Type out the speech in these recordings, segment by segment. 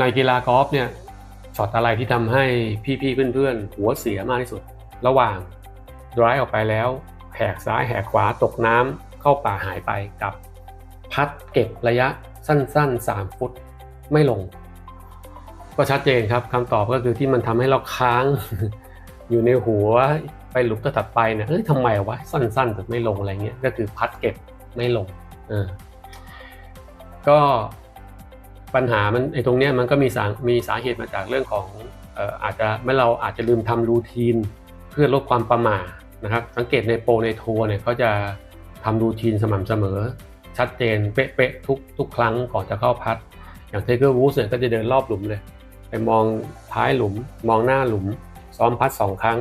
ในกีฬากอล์ฟเนี่ยช็อตอะไรที่ทำให้พี่ๆเพื่อนๆ หัวเสียมากที่สุด ระหว่างดรายออกไปแล้ว แหกซ้ายแหกขวาตกน้ำเข้าป่าหายไปกับ พัดเก็บระยะสั้นๆ 3 ฟุตไม่ลง ก็ชัดเจนครับคำตอบก็คือที่มันทำให้เราค้าง อยู่ในหัวไปหลุมถัดไปเนี่ยเอ้ยทำไมวะสั้นๆถึงไม่ลงอะไรเงี้ยก็คือพัดเก็บไม่ลงเออก็ ปัญหามันไอ้ตรงเนี้ยมันก็มีสามีสาเหตุมาจากเรื่องของเอ่ออาจจะไม่เราอาจจะลืมทำรูทีน เพื่อลดความประมาทนะครับ สังเกตในโปรในทัวร์เนี่ยเขาจะทำรูทีนสม่ำเสมอ ชัดเจนเป๊ะๆทุกทุกครั้งก่อนจะเข้าพัด อย่างเทเกอร์วูดเนี่ยก็จะเดินรอบหลุมเลย ไปมองท้ายหลุม มองหน้าหลุม ซ้อมพัดสองครั้ง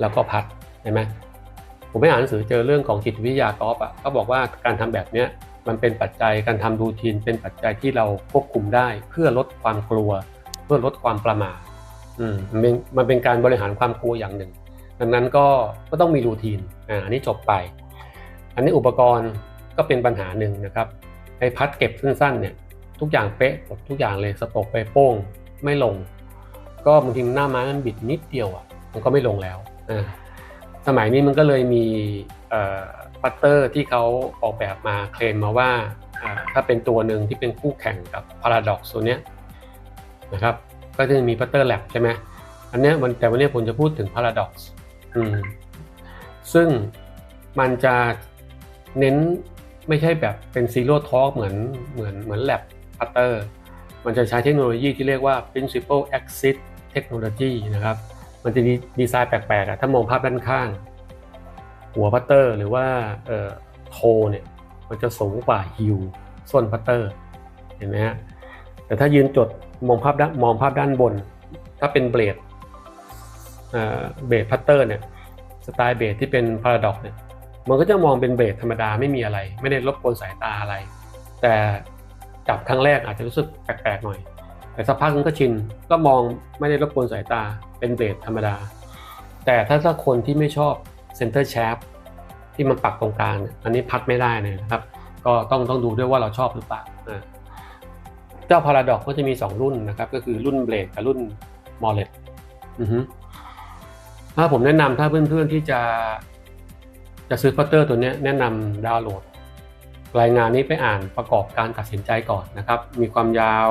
แล้วก็พัดเห็นไหมผมไปอ่านหนังสือเจอเรื่องของจิตวิทยากอล์ฟอะก็บอกว่าการทำแบบเนี้ย มันเป็นปัจจัยการทำรูทีน เป็นปัจจัยที่เราควบคุมได้ เพื่อลดความกลัว เพื่อลดความประมาทมมันเป็นมันเป็นการบริหารความกลัวอย่างหนึ่ง ดังนั้นก็ก็ต้องมีรูทีนอ่าอันนี้จบไป อันนี้อุปกรณ์ก็เป็นปัญหาหนึ่งนะครับไอ้พัดเก็บสั้นๆเนี่ยทุกอย่างเป๊ะหมดทุกอย่างเลยสตกไปโป้งไม่ลง ก็บางทีหน้าไม้มันบิดนิดเดียวอะมันก็ไม่ลงแล้วอ่าสมัยนี้มันก็เลยมี พัตเตอร์ที่เขาออกแบบมาเคลมมาว่าถ้าเป็นตัวหนึ่งที่เป็นคู่แข่งกับ Paradox ตัวเนี้ยนะครับก็จะมีพัตเตอร์แลบใช่ไหมอันเนี้ยมันแต่วันนี้ผมจะพูดถึง Paradox อืมซึ่งมันจะเน้นไม่ใช่แบบเป็นซีโร่ทอ l k เหมือนเหมือนเหมือนแลบพัตเตอร์มันจะใช้เทคโนโลยีที่เรียกว่า principal axis technology นะครับ มันจะมีดีไซน์แปลกๆอะถ้ามองภาพด้านข้าง หัวพัตเตอร์หรือว่าเอ่อโทเนี่ยมันจะสูงกว่าฮิวส้นพัตเตอร์เห็นไหมฮะแต่ถ้ายืนจดมองภาพด้านมองภาพด้านบน ถ้าเป็นเบลดเบลดพัตเตอร์เนี่ยสไตล์เบลดที่เป็นพาราดอกเนี่ยมันก็จะมองเป็นเบลดธรรมดาไม่มีอะไร ไม่ได้รบกวนสายตาอะไร แต่จับครั้งแรกอาจจะรู้สึกแปลกๆหน่อย แต่สักพักนึงก็ชินก็มองไม่ได้รบกวนสายตาเป็นเบลดธรรมดา แต่ถ้าถ้าคนที่ไม่ชอบเซนเตอร์แชฟ ที่มันปักตรงกลางเนี่ยอันนี้พัดไม่ได้เลยนะครับ ก็ต้องต้องดูด้วยว่าเราชอบหรือเปล่าเจ้าพาราดอกก็จะมี 2 รุ่นนะครับ ก็คือรุ่นเบลดกับรุ่นมอลเลตถ้าผมแนะนำถ้าเพื่อนๆที่จะ จะซื้อพัตเตอร์ตัวนี้แนะนำดาวน์โหลด รายงานนี้ไปอ่านประกอบการตัดสินใจก่อนนะครับ มีความยาว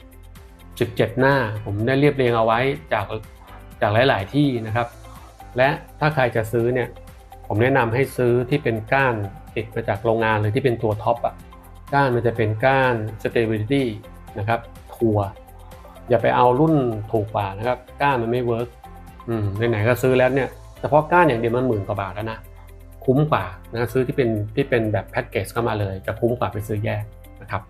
10 17 หน้า ผมได้เรียบเรียงเอาไว้จากจากหลาย ๆ ที่นะครับ และถ้าใครจะซื้อเนี่ย ผมแนะนำให้ซื้อที่เป็นก้านติดมาจากโรงงานเลยที่เป็นตัวท็อปอะก้านมันจะเป็นก้าน stability นะครับทัวร์อย่าไปเอารุ่นถูกกว่านะครับ ก้านมันไม่เวิร์กอืมไหนๆก็ซื้อแล้วเนี่ยเฉพาะก้านอย่างเดียวมันหมื่นกว่าบาทแล้วนะคุ้มกว่านะซื้อที่เป็นที่เป็นแบบแพ็กเกจเข้ามาเลย จะคุ้มกว่าไปซื้อแยกนะครับ